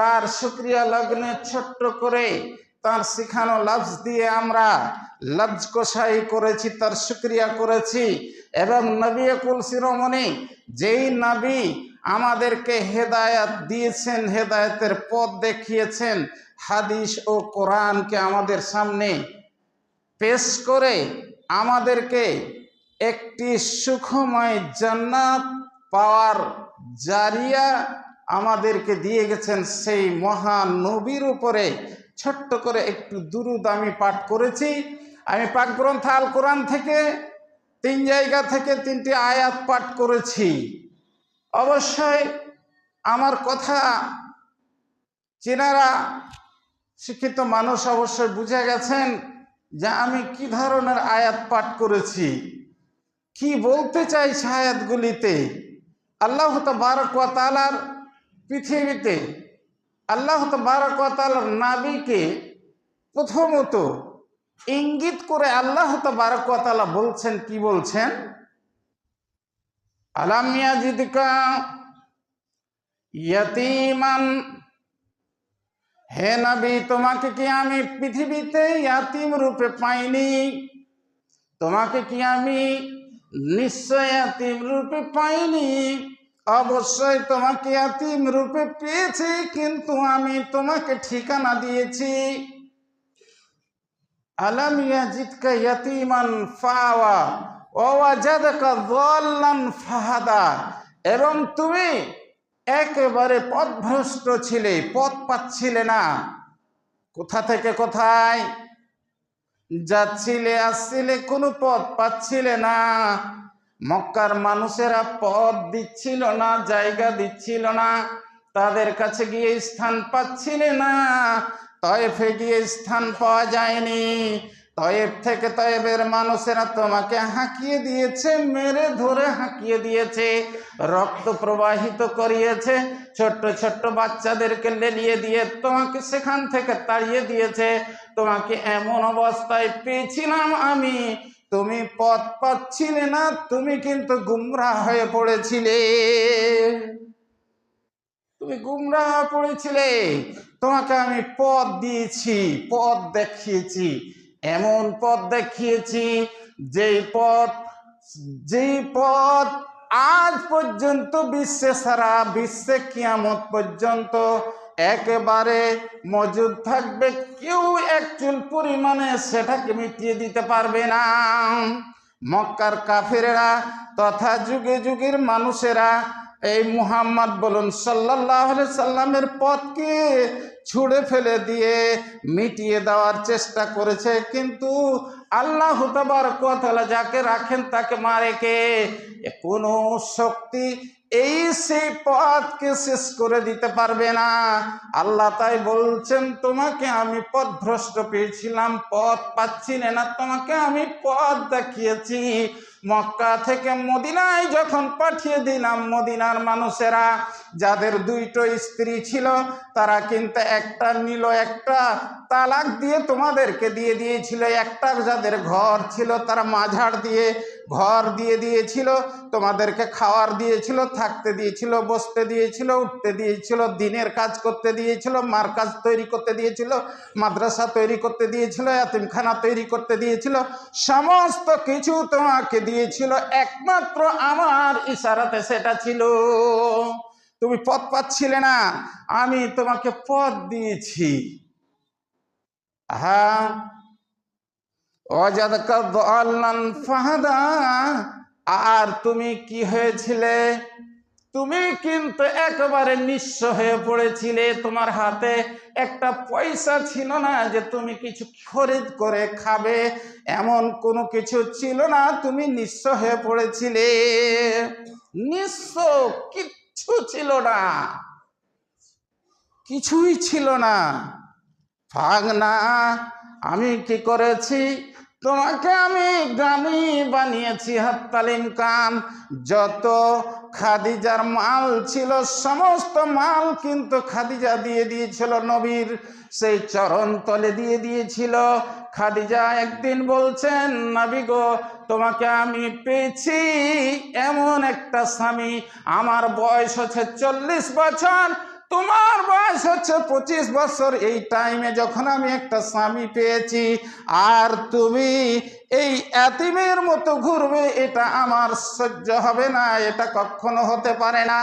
তার শুক্রিয়া লগ্নে ছোট্ট করে তার শিখানো লফজ দিয়ে আমরা লফজ কষাই করেছি, তার শুক্রিয়া করেছি। এবং নবী কুল শিরোমণি, যেই নবী আমাদেরকে হেদায়াত দিয়েছেন, হেদায়েতের পথ দেখিয়েছেন, হাদিস ও কোরআনকে আমাদের সামনে পেশ করে আমাদেরকে একটি সুখময় জান্নাত পাওয়ার জারিয়া আমাদেরকে দিয়ে গেছেন সেই মহান নবীর উপরে। ছোট্ট করে একটু দুরুদ আমি পাঠ করেছি। আমি পাক গ্রন্থ আল কোরআন থেকে তিন জায়গা থেকে তিনটি আয়াত পাঠ করেছি। অবশ্যই আমার কথা চেনারা শিক্ষিত মানুষ অবশ্যই বুঝে গেছেন যে আমি কি ধরনের আয়াত পাঠ করেছি। কি বলতে চাই আয়াতগুলিতে? আল্লাহ বারক তালার পৃথিবীতে আল্লাহ বারক তালার নাবিকে প্রথমত ইঙ্গিত করে আল্লাহ বারক তালা বলছেন, কি বলছেন? আলামিয়া হে নবী, তোমাকে কি আমি পৃথিবীতে ইয়াতিম রূপে পাইনি? তোমাকে কি আমি নিশ্চয় রূপে পাইনি? অবশ্যই তোমাকে ইয়াতিম রূপে পেয়েছি, কিন্তু আমি তোমাকে ঠিকানা দিয়েছি। আলম ইয়াজিদকা ইয়াতিমান ফাওয়া ওয়াজাদকা যাল্লান ফাহাদা। এবং তুমি একেবারে পথভ্রষ্ট ছিলে, পথ পাচ্ছিলে না। কোথা থেকে কোথায়? যাচ্ছিলে, আসছিলে, কোনো পথ পাচ্ছিলে না। মক্কার মানুষেরা পথ দিচ্ছিল না, জায়গা দিচ্ছিল না। তাদের কাছে গিয়ে স্থান পাচ্ছিলে না। তয়েফে গিয়ে স্থান পাওয়া যায়নি। তয়েব থেকে তয়েবের মানুষেরা তোমাকে হাঁকিয়ে দিয়েছে, মেরে ধরে হাঁকিয়ে দিয়েছে, রক্ত প্রবাহিত করিয়েছে, ছোট্ট ছোট্ট বাচ্চাদেরকে লেলিয়ে দিয়ে তোমাকে সেখান থেকে তাড়িয়ে দিয়েছে। তোমাকে এমন অবস্থায় পেয়েছিলাম আমি তুমি পথ পাচ্ছিলে না, তুমি কিন্তু গুমরা হয়ে পড়েছিলে। তুমি গুমরা পড়েছিলে। তোমাকে আমি পথ দিয়েছি, পথ দেখিয়েছি, এমন পথ দেখিয়েছি, যেই পথ যেই পথ আজ পর্যন্ত বিশ্বে সারা, বিশ্বে কিয়ামত পর্যন্ত একেবারে মজুদ থাকবে, কেউ এক চুল পরিমাণে সেটাকে মিটিয়ে দিতে পারবে না। মক্কার কাফেরা তথা যুগে যুগের মানুষেরা এই মুহাম্মদ বলুন সাল্লাহ সাল্লামের পথকে ছুঁড়ে ফেলে দিয়ে মিটিয়ে দেওয়ার চেষ্টা করেছে, কিন্তু আল্লাহ তাবার কথা যাকে রাখেন তাকে মারে কে? কোনো শক্তি এই সেই পথকে শেষ করে দিতে পারবে না। আল্লাহ তাই বলছেন, তোমাকে আমি পথ ভ্রষ্ট পেয়েছিলাম, পথ পাচ্ছি না, তোমাকে আমি পথ দেখিয়েছি। মক্কা থেকে মদিনায় যখন পাঠিয়ে দিলাম মদিনার মানুষেরা, যাদের দুইটো স্ত্রী ছিল, তারা কিন্তু একটা নিল একটা তালাক দিয়ে তোমাদেরকে দিয়ে দিয়েছিল, একটা যাদের ঘর ছিল তারা মাঝার দিয়ে ঘর দিয়ে দিয়েছিল, তোমাদেরকে খাওয়ার দিয়েছিল, থাকতে দিয়েছিল, বসতে দিয়েছিল, উঠতে দিয়েছিল, দিনের কাজ করতে দিয়েছিল, মার কাজ তৈরি করতে দিয়েছিল, মাদ্রাসা তৈরি করতে দিয়েছিল, এতিমখানা তৈরি করতে দিয়েছিল, সমস্ত কিছু তোমাকে দিয়েছিল, একমাত্র আমার ইশারাতে সেটা ছিল। তুমি পথ পাচ্ছিলে না, আমি তোমাকে পথ দিয়েছি। হ্যাঁ আর তুমি কি হয়েছিলে? তুমি কিন্তু একেবারে নিঃস্ব হয়ে পড়েছিলে। তোমার হাতে একটা পয়সা ছিল না যে তুমি কিছু খরিদ করে খাবে। এমন কোনো কিছু ছিল না, তুমি নিঃস্ব হয়ে পড়েছিলে। নিঃস্ব কিচ্ছু ছিল না। কিছুই ছিল না। ফাগনা আমি কি করেছি? তোমাকে আমি গানি বানিয়েছি হাত্তালিম কান যত খাদিজার মাল ছিল, সমস্ত মাল কিন্তু খাদিজা দিয়ে দিয়েছিল নবীর। সেই চরণ তলে দিয়ে দিয়েছিল। খাদিজা একদিন বলছেন, নাবি গো, তোমাকে আমি পেয়েছি এমন একটা স্বামী। আমার বয়স হচ্ছে চল্লিশ বছর। তোমার বয়স হচ্ছে পঁচিশ বছর। এই টাইমে যখন আমি একটা স্বামী পেয়েছি, আর তুমি এই এতিমের মতো ঘুরবে, এটা আমার সহ্য হবে না, এটা কখনো হতে পারে না।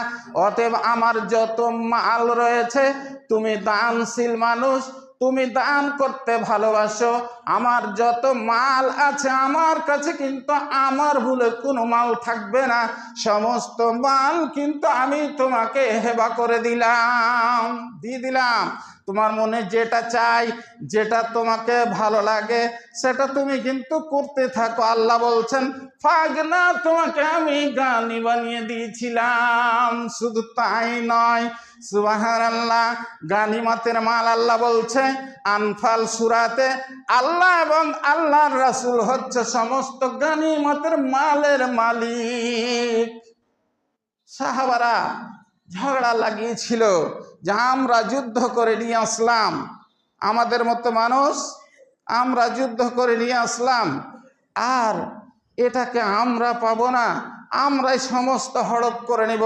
অতএব আমার যত মাল রয়েছে, তুমি দানশীল মানুষ তুমি দান করতে ভালোবাসো। আমার যত মাল আছে আমার কাছে কিন্তু আমার ভুলে কোনো মাল থাকবে না। সমস্ত মাল কিন্তু আমি তোমাকে হেবা করে দিলাম। দিয়ে দিলাম। তোমার মনে যেটা চাই, যেটা তোমাকে ভালো লাগে, সেটা তুমি কিন্তু করতে থাকো। আল্লাহ বলছেন, ফাগনা, তোমাকে আমি গানি বানিয়ে দিয়েছিলাম। শুধু তাই নয় সুবাহার আল্লাহ গানিমাতের মাল আল্লাহ বলছে, আনফাল সুরাতে আল্লাহ এবং আল্লাহর রাসূল হচ্ছে সমস্ত গানিমাতের মালের মালিক। সাহাবারা ঝগড়া লাগিয়েছিল যে আমরা যুদ্ধ করে নিয়ে আসলাম। আমাদের মতো মানুষ আমরা যুদ্ধ করে নিয়ে আসলাম। আর এটাকে আমরা পাবো না, আমরাই সমস্ত হড়প করে নেব।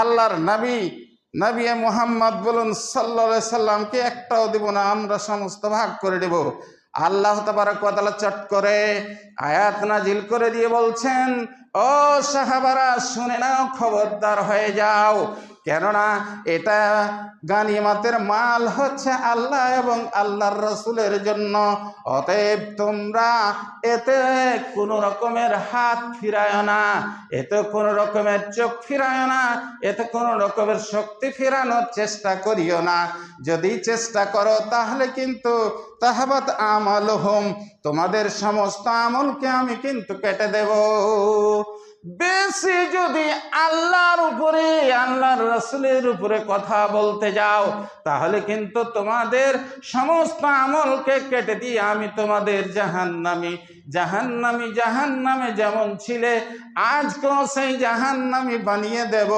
আল্লাহর নবী নবী মোহাম্মদ বলুন সাল্লা সাল্লামকে একটাও দেব না, আমরা সমস্ত ভাগ করে দেব আল্লাহ তাবারক তাআলা চট করে আয়াত নাজিল করে দিয়ে বলছেন ও সাহাবারা, শুনে নাও, খবরদার হয়ে যাও। কেননা এটা গানিমাতের মাল হচ্ছে আল্লাহ এবং আল্লাহর রসুলের জন্য। অতএব তোমরা এতে কোনো রকমের হাত ফিরায় না, এতে কোনো রকমের চোখ ফিরায় না, এতে কোনো রকমের শক্তি ফিরানোর চেষ্টা করিও না। যদি চেষ্টা করো তাহলে কিন্তু তাহাবাত আমল হোম তোমাদের সমস্ত আমলকে আমি কিন্তু কেটে দেব। বেশি যদি আল্লাহর উপরে, আল্লাহর রসুলের উপরে কথা বলতে যাও, তাহলে কিন্তু তোমাদের সমস্ত আমলকে কেটে দিয়ে আমি তোমাদের জাহান্নামি জাহান্নামি, জাহান্নামে যেমন ছিলে, আজকেও সেই জাহান্নামি বানিয়ে দেব।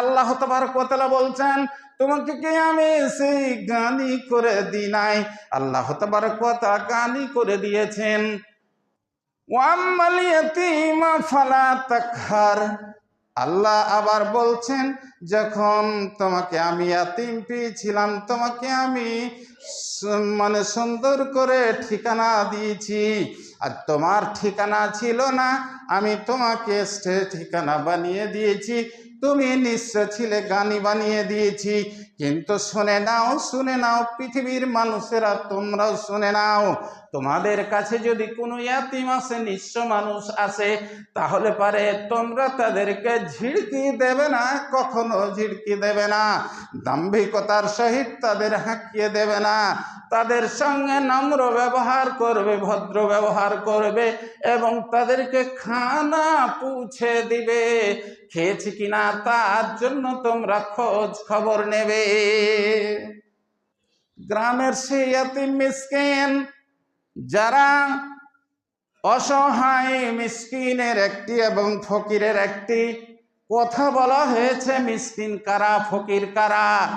আল্লাহ তোমার কথা বলছেন তোমাকে কি আমি সেই গানি করে দি নাই? আল্লাহ তোমার কথা গানি করে দিয়েছেন। আল্লাহ আবার বলছেন, যখন তোমাকে আমি ইয়াতিম পেয়েছিলাম, তোমাকে আমি মানে সুন্দর করে ঠিকানা দিয়েছি। আর তোমার ঠিকানা ছিল না, আমি তোমাকে ঠিকানা বানিয়ে দিয়েছি। তুমি নিশ্চয় ছিলে গানি বানিয়ে দিয়েছি। কিন্তু শুনে নাও শুনে নাও, পৃথিবীর মানুষেরা তোমরাও শুনে নাও। তোমাদের কাছে যদি কোনো ইয়াতিম আসে নিঃস্ব মানুষ আসে তাহলে পারে তোমরা তাদেরকে ঝিড়কি দেবে না, কখনো ঝিড়কি দেবে না। দাম্ভিকতার সহিত তাদের হাঁকিয়ে দেবে না। তাদের সঙ্গে নম্র ব্যবহার করবে, ভদ্র ব্যবহার করবে এবং তাদেরকে খানা পুছে দিবে। খেয়েছি কিনা তার জন্য তোমরা খোঁজ খবর নেবে। গ্রামের সেই ইয়াতিম মিসকিন যারা অসহায়, মিসকিনের একটি এবং ফকিরের একটি, কথা বলা হয়েছে, মিসকিন কারা, ফকির কারা?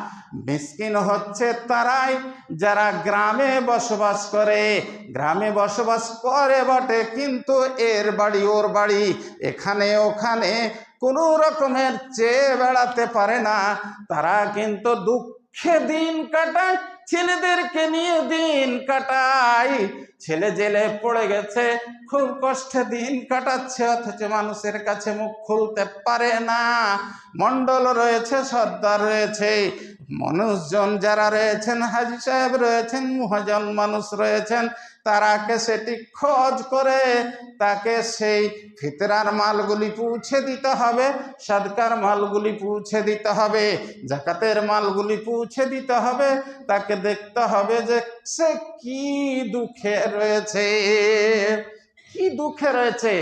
মিসকিন হচ্ছে তারাই যারা গ্রামে বসবাস করে। গ্রামে বসবাস করে বটে, কিন্তু এর বাড়ি ওর বাড়ি। এখানে ওখানে কোনো রকমের চেয়ে বেড়াতে পারে না। তারা কিন্তু দুঃখে দিন কাটায় ছেলেদেরকে নিয়ে দিন কাটাই। ছেলে জেলে পড়ে গেছে, খুব কষ্টে দিন কাটাচ্ছে, অথচ মানুষের কাছে মুখ খুলতে পারে না। মন্ডল রয়েছে, সর্দার রয়েছে। মানুষজন যারা রয়েছেন, হাজি সাহেব রয়েছেন, মহাজন মানুষ রয়েছেন, তারাকে সেটি খোঁজ করে তাকে সেই ফিতরার মালগুলি পৌঁছে দিতে হবে, সদকার মালগুলি পৌঁছে দিতে হবে, জাকাতের মালগুলি পৌঁছে দিতে হবে, তাকে দেখতে হবে যে সে কি দুঃখে রয়েছে। কি দুঃখে রয়েছে?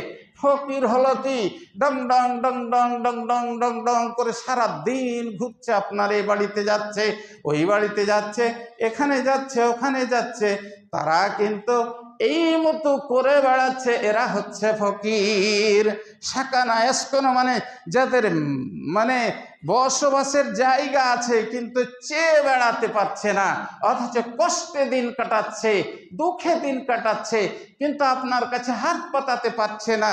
ফকির হলো কি ডং ডং ডং ডং ডং ডং ডং ডং করে সারা দিন ঘুরছে, আপনার এই বাড়িতে যাচ্ছে, ওই বাড়িতে যাচ্ছে, এখানে যাচ্ছে, ওখানে যাচ্ছে, তারা কিন্তু এই মতো করে বেড়াচ্ছে, এরা হচ্ছে ফকির। সাকানা এসকোনো মানে যাদের মানে বসবাসের জায়গা আছে, কিন্তু চেয়ে বেড়াতে পারছে না। অথচ কষ্টে দিন কাটাচ্ছে, দুঃখে দিন কাটাচ্ছে, কিন্তু আপনার কাছে হাত পাতাতে পারছে না।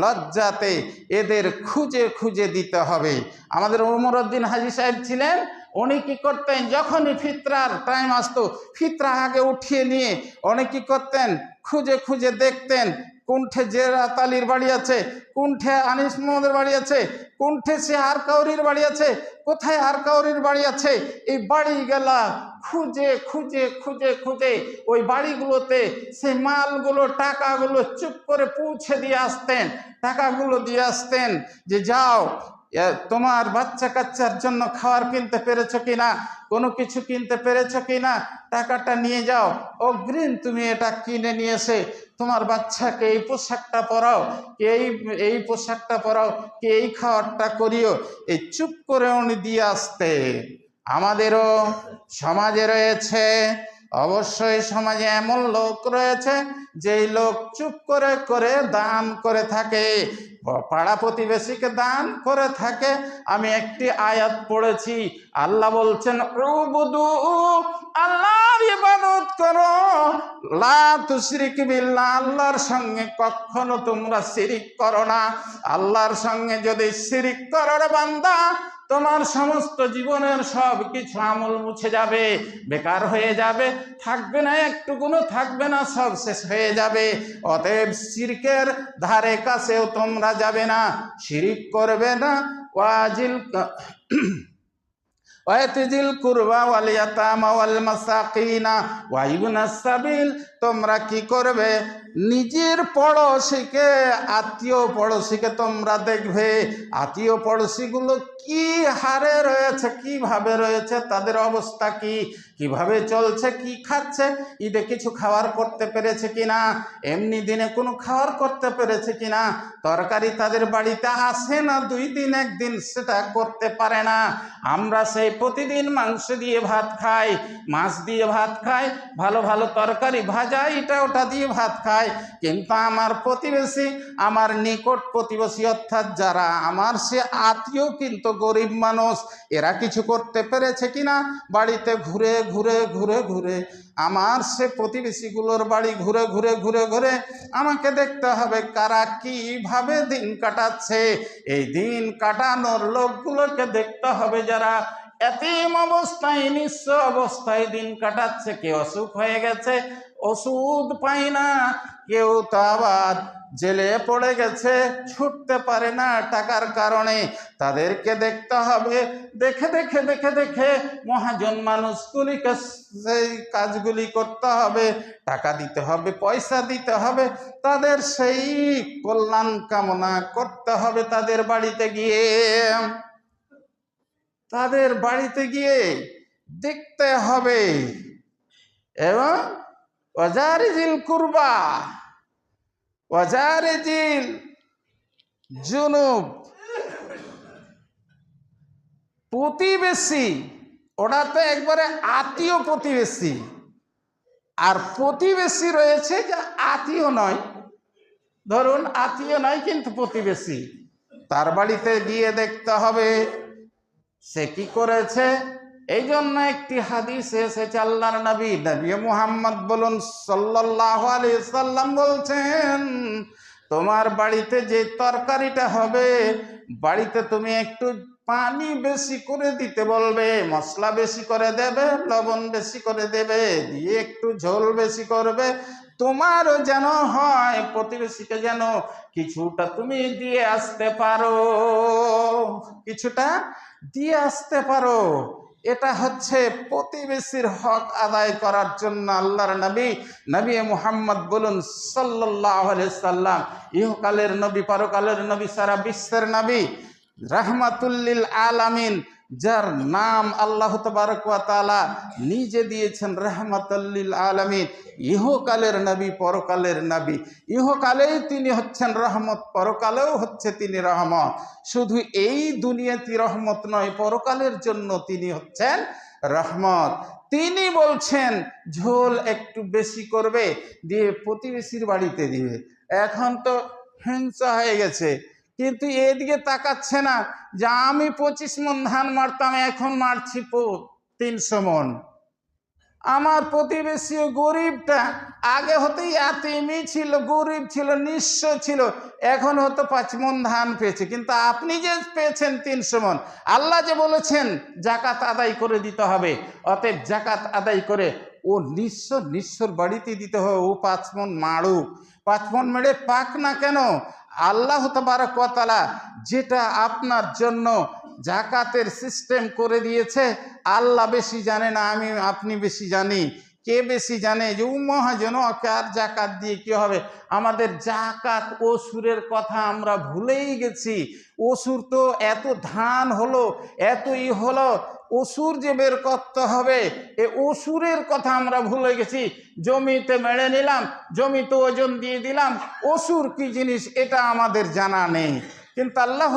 লজ্জাতে এদের খুঁজে খুঁজে দিতে হবে। আমাদের উমরউদ্দিন হাজি সাহেব ছিলেন, উনি কি করতেন? যখনই ফিতরার টাইম আসতো, ফিতরা আগে উঠিয়ে নিয়ে উনি কি করতেন? খুঁজে খুঁজে দেখতেন কোনঠে যে রাতালির বাড়ি আছে, কুণ্ঠে আনিস মোহাম্মদের বাড়ি আছে, কুণ্ঠে সে আর কাউরির বাড়ি আছে, কোথায় আর কাউরির বাড়ি আছে? এই বাড়ি গেলা খুঁজে খুঁজে খুঁজে খুঁজে ওই বাড়িগুলোতে সে মালগুলো, টাকাগুলো চুপ করে পৌঁছে দিয়ে আসতেন, টাকাগুলো দিয়ে আসতেন যে, যাও তোমার বাচ্চা কাচ্চার জন্য খাবার কিনতে পেরেছ কিনা? কোনো কিছু কিনতে পেরেছ কিনা? টাকাটা নিয়ে যাও। অগ্রিম তুমি এটা কিনে নিয়ে এসে তোমার বাচ্চাকে এই পোশাকটা পরাও, কে এই এই পোশাকটা পরাও, কে এই খাবারটা করিও। এই চুপ করে উনি দিয়ে আসতে। আমাদেরও সমাজে রয়েছে অবশ্যই সমাজে এমন লোক রয়েছে, যেই লোক চুপ করে করে দান করে থাকে। পাড়া প্রতিবেশীকে দান করে থাকে। আমি একটি আয়াত পড়েছি। আল্লাহ বলছেন, উবুদু, আল্লাহর ইবাদত করো। লা তুশরিক বিল্লাহ, আল্লাহর সঙ্গে কখনো তোমরা শিরিক করো না। আল্লাহর সঙ্গে যদি শিরিক করো বান্দা তোমার সমস্ত জীবনের সব কিছু আমল মুছে যাবে, বেকার হয়ে যাবে, থাকবে না একটুকুনো থাকবে না, সব শেষ হয়ে যাবে। অতএব শিরকের ধারে কাছেও তোমরা যাবে না, শিরিক করবে না। ওয়াজিল ওয়াতিজিল কুরবা ওয়াল ইয়াতামা ওয়াল মাসাকিনা সাবিল, তোমরা কি করবে? নিজের পড়োশিকে, আত্মীয় পড়োশিকে তোমরা দেখবে। আত্মীয় পড়োশিগুলো কি হারে রয়েছে, কীভাবে রয়েছে, তাদের অবস্থা কি, কীভাবে চলছে, কি খাচ্ছে, ঈদে কিছু খাবার করতে পেরেছে কিনা, এমনি দিনে কোনো খাবার করতে পেরেছে কিনা, তরকারি তাদের বাড়িতে আসে না, দুই দিন, একদিন সেটা করতে পারে না। আমরা সেই প্রতিদিন মাংস দিয়ে ভাত খাই, মাছ দিয়ে ভাত খাই, ভালো ভালো তরকারি ভাজা এটা ওটা দিয়ে ভাত খাই। কিন্তু আমার প্রতিবেশী, আমার নিকট প্রতিবেশী, অর্থাৎ যারা আমার, সে আত্মীয় কিন্তু গরিব মানুষ। এরা কিছু করতে পেরেছে কিনা? বাড়িতে ঘুরে ঘুরে ঘুরে ঘুরে। আমার সে প্রতিবেশীগুলোর বাড়ি ঘুরে ঘুরে ঘুরে ঘুরে আমাকে দেখতে হবে কারা কীভাবে দিন কাটাচ্ছে। এই দিন কাটানোর লোকগুলোকে দেখতে হবে যারা এতিম অবস্থায়, নিঃস্ব অবস্থায় দিন কাটাচ্ছে কেউ অসুখ হয়ে গেছে ওষুধ পাই না। কেউ তো আবার জেলে পড়ে গেছে, ছুটতে পারে না টাকার কারণে। তাদেরকে দেখতে হবে। দেখে দেখে দেখে দেখে মহাজন মানুষগুলিকে সেই কাজগুলি করতে হবে। টাকা দিতে হবে, পয়সা দিতে হবে। তাদের সেই কল্যাণ কামনা করতে হবে তাদের বাড়িতে গিয়ে। তাদের বাড়িতে গিয়ে দেখতে হবে। এবং ওজারিজিল কুরবা ওজারিজিল জুনুব। প্রতিবেশী ওটা তো একবারে আত্মীয় প্রতিবেশী। আর প্রতিবেশী রয়েছে যে আত্মীয় নয়। ধরুন, আত্মীয় নয় কিন্তু প্রতিবেশী। তার বাড়িতে গিয়ে দেখতে হবে, সে কি করেছে? এই জন্য একটি হাদিস এসেছে আল্লাহর নবী নবী মুহাম্মদ বলুন সাল্লাল্লাহু আলাইহি সাল্লাম বলছেন, তোমার বাড়িতে যে তরকারিটা হবে, বাড়িতে তুমি একটু পানি বেশি করে দিতে বলবে, মশলা বেশি করে দেবে, লবণ বেশি করে দেবে, দিয়ে একটু ঝোল বেশি করবে। তোমারও যেন হয়, প্রতিবেশীকে যেন কিছুটা তুমি দিয়ে আসতে পারো, কিছুটা দিয়ে আসতে পারো। এটা হচ্ছে প্রতিবেশীর হক আদায় করার জন্য আল্লাহর নবী নবী মুহাম্মদ বলুন সাল্লাহ সাল্লাম, ইহকালের নবী, পরকালের নবী, সারা বিশ্বের নবী রাহমাতুল্লিল আলামিন যার নাম আল্লাহ তালা নিজে দিয়েছেন রহমতুল্লিল আলমিন। ইহকালের নবী পরকালের নবী। ইহকালেই তিনি হচ্ছেন রহমত, পরকালেও হচ্ছে তিনি রহমত। শুধু এই দুনিয়াতি রহমত নয়, পরকালের জন্য তিনি হচ্ছেন রহমত। তিনি বলছেন, ঝোল একটু বেশি করবে, দিয়ে প্রতিবেশীর বাড়িতে দিবে। এখন তো হিংসা হয়ে গেছে। কিন্তু এদিকে তাকাচ্ছে না যে আমি পঁচিশ মন ধান মারতাম, এখন মারছি তিনশো মন। আমার প্রতিবেশী গরিবটা আগে হতে এতই ছিল, গরিব ছিল, নিঃস্ব ছিল, এখন হতো পাঁচ মন ধান পেয়েছে। কিন্তু আপনি যে পেয়েছেন তিনশো মন, আল্লাহ যে বলেছেন, জাকাত আদায় করে দিতে হবে। অতএব জাকাত আদায় করে ও নিঃস্ব, নিঃস্বর বাড়িতে দিতে হবে। ও পাঁচ মন মারুক। পাঁচ মন মেরে পাক না কেন? আল্লাহ তালা যেটা আপনার জন্য জাকাতের সিস্টেম করে দিয়েছে, আল্লাহ বেশি জানে না, আমি, আপনি বেশি জানি। কে বেশি জানে? যে মহাজন ওকে আর জাকাত দিয়ে কি হবে? আমাদের জাকাত অসুরের কথা আমরা ভুলেই গেছি। অসুর তো এত ধান হলো, এতই হলো অসুর যে বের করতে হবে, এ অসুরের কথা আমরা ভুলে গেছি। জমিতে মেরে নিলাম, জমিতে ওজন দিয়ে দিলাম, অসুর কি জিনিস এটা আমাদের জানা নেই। কিন্তু আল্লাহ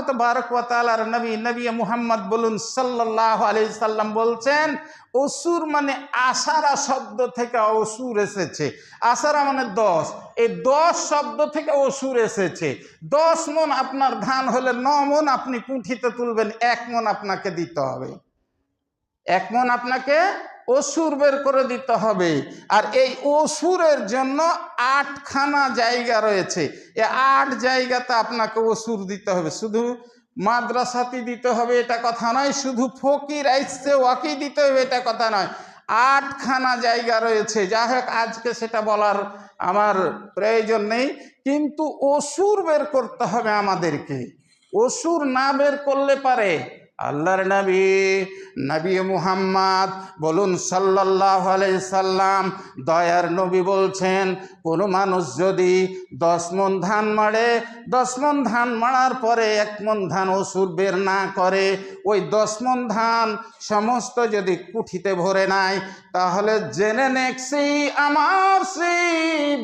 তালার নবী নবী মুহাম্মদ বলুন সাল্লাহ আলি সাল্লাম বলছেন, অসুর মানে আশারা শব্দ থেকে অসুর এসেছে। আশারা মানে দশ। এই দশ শব্দ থেকে অসুর এসেছে। দশ মন আপনার ধান হলে ন মন আপনি পুঁঠিতে তুলবেন, এক মন আপনাকে দিতে হবে। এক মন আপনাকে অসুর বের করে দিতে হবে। আর এই অসুরের জন্য আটখানা জায়গা রয়েছে। এ আট জায়গাতে আপনাকে অসুর দিতে হবে। শুধু মাদ্রাসাতি দিতে হবে এটা কথা নয়, শুধু ফকির আইসে ওয়াকি দিতে হবে এটা কথা নয়। আটখানা জায়গা রয়েছে। যা হোক, আজকে সেটা বলার আমার প্রয়োজন নেই। কিন্তু অসুর বের করতে হবে আমাদেরকে। অসুর না বের করলে পারে। আল্লাহর নবী নবী মুহাম্মদ বলুন সাল্লাহ সাল্লাম, দয়ার নবী বলছেন, কোনো মানুষ যদি দশ মন ধান মারে দশ মন ধান মারার পরে এক মন ধান অসুর বের না করে, ওই দশ মন ধান সমস্ত যদি কুঠিতে ভরে নাই, তাহলে জেনে নেক সেই আমার সেই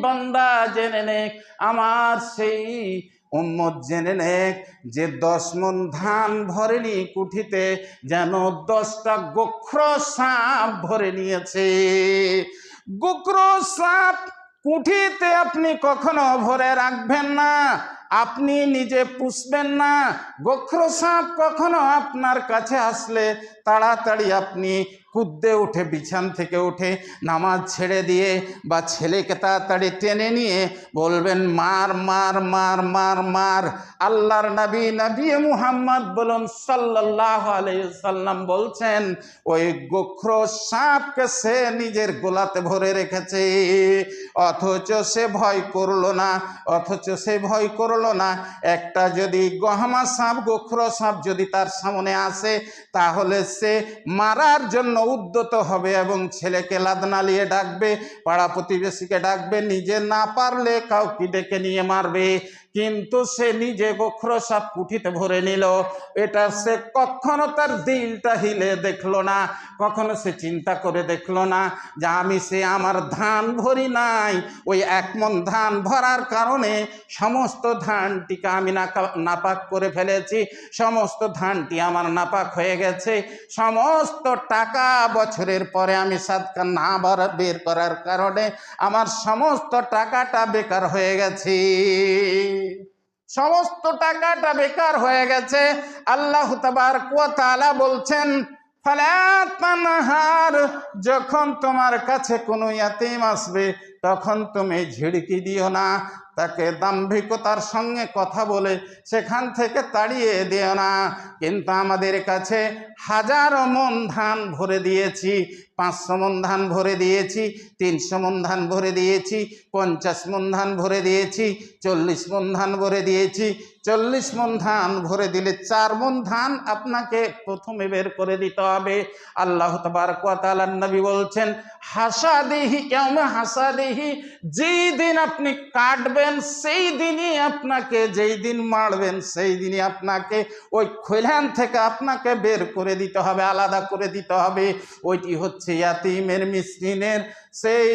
বান্দা, জেনে নেক আমার সেই উম্মত জেনে নেক যে দশ মন ধান ভরেনি কুঠিতে, যেন দশটা গোখ্র সাপ ভরে নিয়েছে। গোখ্র সাপ কুঠিতে আপনি কখনো ভরে রাখবেন না, আপনি নিজে পুষবেন না। গোখ্র সাপ কখনো আপনার কাছে আসলে তাড়াতাড়ি আপনি কুদ্দে উঠে, বিছান থেকে উঠে নামাজ ছেড়ে দিয়ে বা ছেলেকে তাড়াতাড়ি টেনে নিয়ে বলবেন, মার মার মার মার মার। আল্লাহর নবী নবী মুহাম্মদ বলুন সাল্লাহ সাল্লাম বলছেন, ওই গোখ্র সাপকে সে নিজের গোলাতে ভরে রেখেছে। অথচ সে ভয় করল না, অথচ সে ভয় করল না। একটা যদি গহমা সাপ, গোখ্র সাপ যদি তার সামনে আসে, তাহলে সে মারার জন্য উদ্যত হবে এবং ছেলেকে লাদনালিয়ে ডাকবে, পাড়া প্রতিবেশীকে ডাকবে, নিজে না পারলে কাউকে ডেকে নিয়ে মারবে। কিন্তু সে নিজে গোখ্র সাপ কুঠিতে ভরে নিল। এটা সে কখনো তার দিলটা হিলে দেখল না, কখনো সে চিন্তা করে দেখল না যে আমি সে আমার ধান ভরি নাই। ওই এক মন ধান ভরার কারণে সমস্ত ধানটিকে আমি নাপাক করে ফেলেছি, সমস্ত ধানটি আমার নাপাক হয়ে গেছে। সমস্ত টাকা বছরের পরে আমি সাদকা না বের করার কারণে আমার সমস্ত টাকাটা বেকার হয়ে গেছে। সমস্ত টাকাটা বেকার হয়ে গেছে। আল্লাহ তাবার কোয়াতালা বলছেন ফালাতানহার যখন তোমার কাছে কোনো ইয়াতিম আসবে, তখন তুমি ঝিড়কি দিও না। তাকে দাম্ভিকতার সঙ্গে কথা বলে সেখান থেকে তাড়িয়ে দিও না। কিন্তু আমাদের কাছে হাজারো মন ধান ভরে দিয়েছি। পাঁচশো মন ধান ভরে দিয়েছি, তিনশো মন ধান ভরে দিয়েছি, পঞ্চাশ মন ধান ভরে দিয়েছি, চল্লিশ মন ধান ভরে দিয়েছি, চল্লিশ মন ধান ভরে দিলে চার মন ধান আপনাকে প্রথমে বের করে দিতে হবে। আল্লাহ তবরকালার নবী বলছেন হাসা দেহি কেমন হাসা দেহি যেই দিন আপনি কাটবেন, সেই দিনই আপনাকে, যেই দিন মারবেন, সেই দিনই আপনাকে ওই খৈলান থেকে আপনাকে বের করে দিতে হবে, আলাদা করে দিতে হবে। ওইটি হচ্ছে ইয়াতিমের মিসকিনের সেই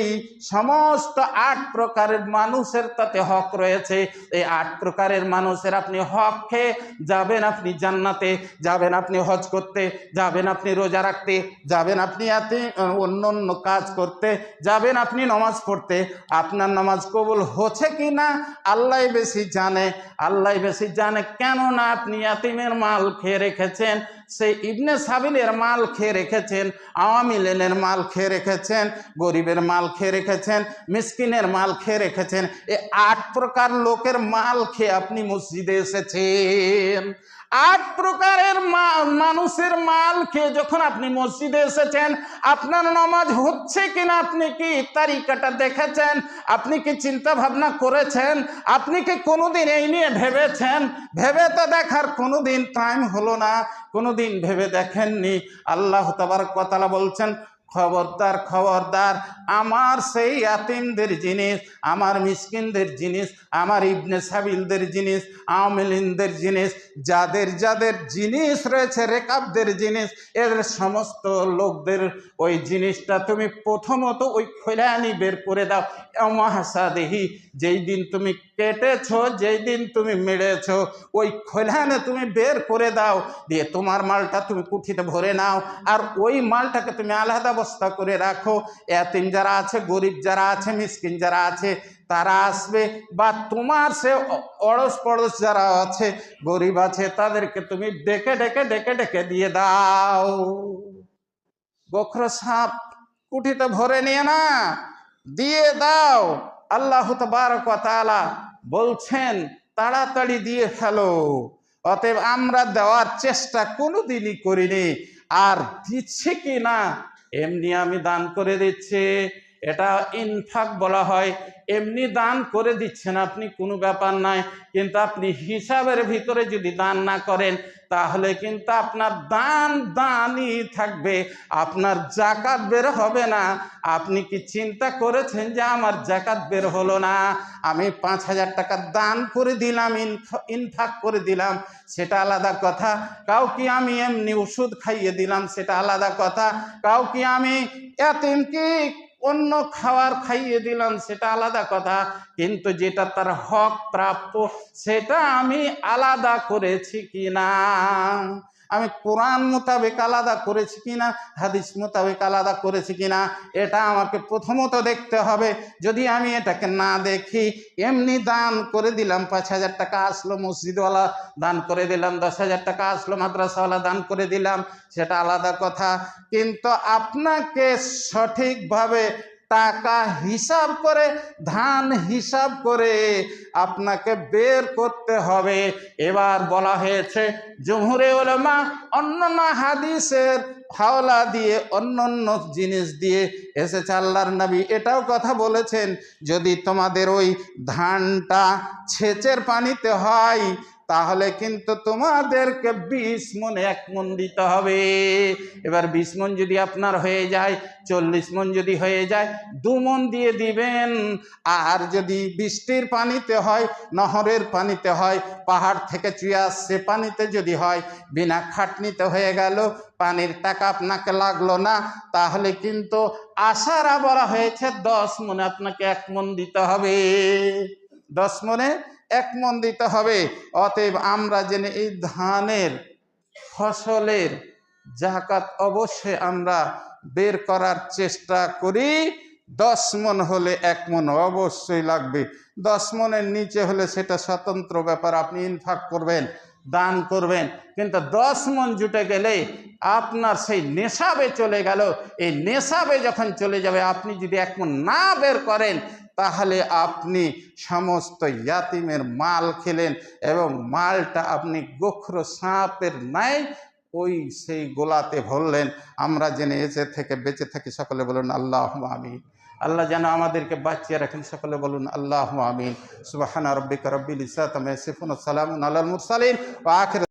সমস্ত আট প্রকারের মানুষের তাতে হক রয়েছে। এই আট প্রকারের মানুষের আপনি হক খেয়ে যাবেন আপনি জান্নাতে, যাবেন আপনি হজ করতে, যাবেন আপনি রোজা রাখতে, যাবেন আপনি এতে অন্য অন্য কাজ করতে, যাবেন আপনি নমাজ পড়তে। আপনার নামাজ কবুল হচ্ছে কি না, আল্লাহ বেশি জানে। আল্লাহ বেশি জানে কেন না আপনি ইয়াতিমের মাল খেয়ে রেখেছেন, সেই ইবনে সাবিলের মাল খেয়ে রেখেছেন আওয়ামী লেনের মাল খেয়ে রেখেছেন গরিবের মাল খেয়ে রেখেছেন, মিসকিনের মাল খেয়ে রেখেছেন, এ আট প্রকার লোকের মাল খেয়ে আপনি মসজিদে এসেছেন। আট প্রকারের মানুষের মাল খেয়ে যখন আপনি মসজিদে এসেছেন, আপনার নামাজ হচ্ছে কিনা আপনি কি তারিকাটা দেখেছেন? আপনি কি চিন্তা ভাবনা করেছেন? আপনি কি কোনোদিন এই নিয়ে ভেবেছেন? ভেবে তো দেখার কোনোদিন টাইম হলো না, কোনোদিন ভেবে দেখেননি। আল্লাহ তাবার কথালা বলছেন খবরদার খবরদার। আমার সেই আতিমদের জিনিস, আমার মিসকিনদের জিনিস, আমার ইবনে সাবিলদের জিনিস আমিলিনদের জিনিস, যাদের যাদের জিনিস রয়েছে, রেকাবদের জিনিস, এদের সমস্ত লোকদের ওই জিনিসটা তুমি প্রথমত ওই খোলানি বের করে দাও। মহাসাদেহি, যেই দিন তুমি কেটেছ, যেই দিন তুমি মেরেছ, ওই খোলানে তুমি বের করে দাও। দিয়ে তোমার মালটা তুমি কুঠিতে ভরে নাও, আর ওই মালটাকে তুমি আলাদা বস্তা করে রাখো। এতিম যারা আছে, গরিব যারা আছে, মিসকিন যারা আছে, তারা আসবে। বা তোমার সে অড়স পড়োশ যারা আছে, গরিব আছে, তাদেরকে তুমি ডেকে ডেকে ডেকে ডেকে দিয়ে দাও। গোখর সাপ কুঠিতে ভরে নিয়ে না, দিয়ে দাও। আল্লাহ তবারক তাআলা বলছেন, তাড়াতাড়ি দিয়ে ফেলো। অতএব আমরা দেওয়ার চেষ্টা কোনোদিনই করিনি। আর দিচ্ছে কি না এমনি আমি দান করে দিচ্ছি। এটা ইনফাক বলা হয়। এমনি দান করে দিচ্ছেন আপনি, কোনো ব্যাপার নাই। কিন্তু আপনি হিসাবের ভিতরে যদি দান না করেন, তাহলে কিন্তু আপনার দান দানই থাকবে। আপনার জাকাত বের হবে না। আপনি কি চিন্তা করেছেন যে আমার জাকাত বের হলো না? আমি পাঁচ হাজার টাকা দান করে দিলাম ইনফ- ইনফাক করে দিলাম, সেটা আলাদা কথা। কাউকে আমি এমনি ওষুধ খাইয়ে দিলাম, সেটা আলাদা কথা। কাউকে আমি এতিমকে অন্য খাওয়ার খাইয়ে দিলাম, সেটা আলাদা কথা। কিন্তু যেটা তার হক প্রাপ্য, সেটা আমি আলাদা করেছি কিনা? আমি কোরআন মোতাবেক আলাদা করেছি কিনা, হাদিস মোতাবেক আলাদা করেছি কিনা, এটা আমাকে প্রথমত দেখতে হবে। যদি আমি এটাকে না দেখি, এমনি দান করে দিলাম, পাঁচ হাজার টাকা আসলো, মসজিদওয়ালা দান করে দিলাম, দশ হাজার টাকা আসলো, মাদ্রাসাওয়ালা দান করে দিলাম, সেটা আলাদা কথা। কিন্তু আপনাকে সঠিকভাবে টাকা হিসাব করে, ধান হিসাব করে আপনাকে বের করতে হবে। এবার বলা হয়েছে, জমহুরে ওলামা অন্যান্য হাদিসের হাওলা দিয়ে অন্য অন্য জিনিস দিয়ে এসেছে আল্লাহর নবী। এটাও কথা বলেছেন, যদি তোমাদের ওই ধানটা ছেচের পানিতে হয় তাহলে কিন্তু তোমাদেরকে বিশ মন এক মন দিতে হবে। এবার বিশ মন যদি আপনার হয়ে যায়, চল্লিশ মন যদি হয়ে যায়, দু মন দিয়ে দিবেন। আর যদি বৃষ্টির পানিতে হয়, নহরের পানিতে হয়, পাহাড় থেকে চুয়ে আসছে পানিতে যদি হয়, বিনা খাটনিতে হয়ে গেল, পানির টাকা আপনাকে লাগল না, তাহলে কিন্তু আশারা বলা হয়েছে, দশ মনে আপনাকে এক মন দিতে হবে। দশ মনে এক মন দিতে হবে। অতএব আমরা জেনে এই ধানের ফসলের জাকাত অবশ্যই আমরা বের করার চেষ্টা করি। দশ মন হলে এক মন অবশ্যই লাগবে। দশ মনের নিচে হলে সেটা স্বতন্ত্র ব্যাপার, আপনি ইনফাক করবেন, দান করবেন। কিন্তু দশ মন জুটে গেলে আপনার সেই নেশাবে চলে গেল। এই নেশাবে যখন চলে যাবে, আপনি যদি এক মন না বের করেন তাহলে আপনি সমস্ত ইয়াতিমের মাল খেলেন এবং মালটা আপনি গোখর সাপের নাই, ওই সেই গোলাতে ভরলেন। আমরা জেনে এসে থেকে বেঁচে থাকি সকলে বলুন আল্লাহ আমিন। আল্লাহ যেন আমাদেরকে বাঁচিয়ে রাখেন সকলে বলুন আল্লাহ আমিন। সুবাহানা রব্বিকা রব্বিল ইসাতাম সিফুন সালাম আলাল মুরসালিন। ও আখির